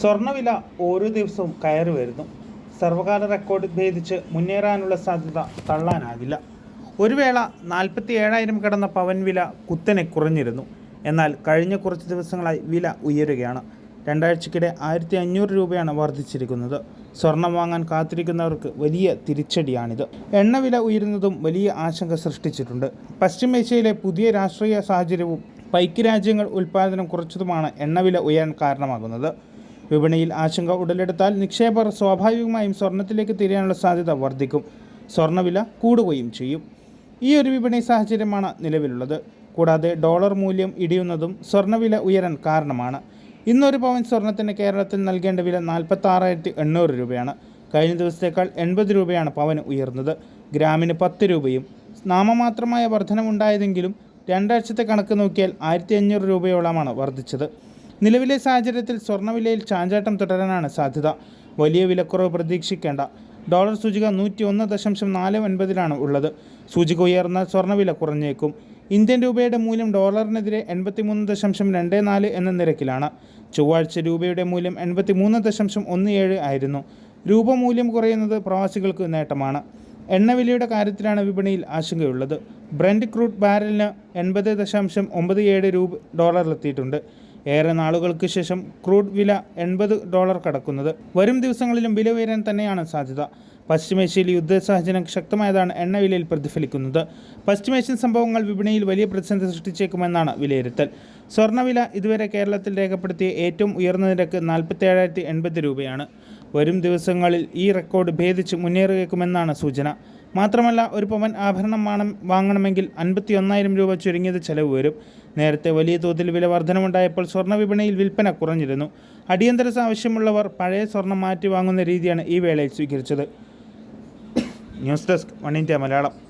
സ്വർണവില ഓരോ ദിവസവും കയറി വരുന്നു. സർവകാല റെക്കോർഡ് ഭേദിച്ച് മുന്നേറാനുള്ള സാധ്യത തള്ളാനാകില്ല. ഒരു വേള നാൽപ്പത്തി ഏഴായിരം കിടന്ന പവൻ വില കുത്തനെ കുറഞ്ഞിരുന്നു. എന്നാൽ കഴിഞ്ഞ കുറച്ച് ദിവസങ്ങളായി വില ഉയരുകയാണ്. രണ്ടാഴ്ചക്കിടെ ആയിരത്തി അഞ്ഞൂറ് രൂപയാണ് വർദ്ധിച്ചിരിക്കുന്നത്. സ്വർണം വാങ്ങാൻ കാത്തിരിക്കുന്നവർക്ക് വലിയ തിരിച്ചടിയാണിത്. എണ്ണവില ഉയരുന്നതും വലിയ ആശങ്ക സൃഷ്ടിച്ചിട്ടുണ്ട്. പശ്ചിമേഷ്യയിലെ പുതിയ രാഷ്ട്രീയ സാഹചര്യവും പൈക്ക് രാജ്യങ്ങൾ ഉൽപ്പാദനം കുറച്ചതുമാണ് എണ്ണവില ഉയരാൻ കാരണമാകുന്നത്. വിപണിയിൽ ആശങ്ക ഉടലെടുത്താൽ നിക്ഷേപർ സ്വാഭാവികമായും സ്വർണത്തിലേക്ക് തിരിയാനുള്ള സാധ്യത വർദ്ധിക്കും. സ്വർണവില കൂടുകയും ചെയ്യും. ഈ ഒരു വിപണി സാഹചര്യമാണ് നിലവിലുള്ളത്. കൂടാതെ ഡോളർ മൂല്യം ഇടിയുന്നതും സ്വർണവില ഉയരാൻ കാരണമാണ്. ഇന്നൊരു പവൻ സ്വർണത്തിന് കേരളത്തിൽ നൽകേണ്ട വില നാൽപ്പത്തി എണ്ണൂറ് രൂപയാണ്. കഴിഞ്ഞ ദിവസത്തേക്കാൾ എൺപത് രൂപയാണ് പവന് ഉയർന്നത്. ഗ്രാമിന് പത്ത് രൂപയും നാമമാത്രമായ വർധനമുണ്ടായതെങ്കിലും രണ്ടാഴ്ചത്തെ കണക്ക് നോക്കിയാൽ ആയിരത്തി അഞ്ഞൂറ് രൂപയോളമാണ് വർദ്ധിച്ചത്. നിലവിലെ സാഹചര്യത്തിൽ സ്വർണവിലയിൽ ചാഞ്ചാട്ടം തുടരാനാണ് സാധ്യത. വലിയ വിലക്കുറവ് പ്രതീക്ഷിക്കേണ്ട. ഡോളർ സൂചിക നൂറ്റി ഒന്ന് ദശാംശം നാല് ഒൻപതിലാണ് ഉള്ളത്. സൂചിക ഉയർന്നാൽ സ്വർണവില കുറഞ്ഞേക്കും. ഇന്ത്യൻ രൂപയുടെ മൂല്യം ഡോളറിനെതിരെ എൺപത്തിമൂന്ന് ദശാംശം രണ്ട് നാല് എന്ന നിരക്കിലാണ്. ചൊവ്വാഴ്ച രൂപയുടെ മൂല്യം എൺപത്തിമൂന്ന് ദശാംശം ഒന്ന് ഏഴ് ആയിരുന്നു. രൂപ മൂല്യം കുറയുന്നത് പ്രവാസികൾക്ക് നേട്ടമാണ്. എണ്ണവിലയുടെ കാര്യത്തിലാണ് വിപണിയിൽ ആശങ്കയുള്ളത്. ബ്രൻഡ് ക്രൂഡ് ബാരലിന് എൺപത് ദശാംശം ഒമ്പത് ഏഴ് രൂപ ഡോളറിലെത്തിയിട്ടുണ്ട്. ഏറെ നാളുകൾക്ക് ശേഷം ക്രൂഡ് വില എൺപത് ഡോളർ കടക്കുന്നത്. വരും ദിവസങ്ങളിലും വില ഉയരാൻ തന്നെയാണ് സാധ്യത. പശ്ചിമേഷ്യയിൽ യുദ്ധ സാഹചര്യം ശക്തമായതാണ് എണ്ണവിലയിൽ പ്രതിഫലിക്കുന്നത്. പശ്ചിമേഷ്യൻ സംഭവങ്ങൾ വിപണിയിൽ വലിയ പ്രതിസന്ധി സൃഷ്ടിച്ചേക്കുമെന്നാണ് വിലയിരുത്തൽ. സ്വർണവില ഇതുവരെ കേരളത്തിൽ രേഖപ്പെടുത്തിയ ഏറ്റവും ഉയർന്ന നിരക്ക് നാൽപ്പത്തി രൂപയാണ്. വരും ദിവസങ്ങളിൽ ഈ റെക്കോർഡ് ഭേദിച്ച് മുന്നേറിയേക്കുമെന്നാണ് സൂചന. മാത്രമല്ല ഒരു പവൻ ആഭരണം വാങ്ങണമെങ്കിൽ അൻപത്തി ഒന്നായിരം രൂപ ചുരുങ്ങിയത് ചെലവ് വരും. നേരത്തെ വലിയ തോതിൽ വില വർധനമുണ്ടായപ്പോൾ സ്വർണ വിപണിയിൽ വിൽപ്പന കുറഞ്ഞിരുന്നു. അടിയന്തര ആവശ്യമുള്ളവർ പഴയ സ്വർണം മാറ്റി വാങ്ങുന്ന രീതിയാണ് ഈ വേളയിൽ സ്വീകരിച്ചത്. News desk one India Malayalam.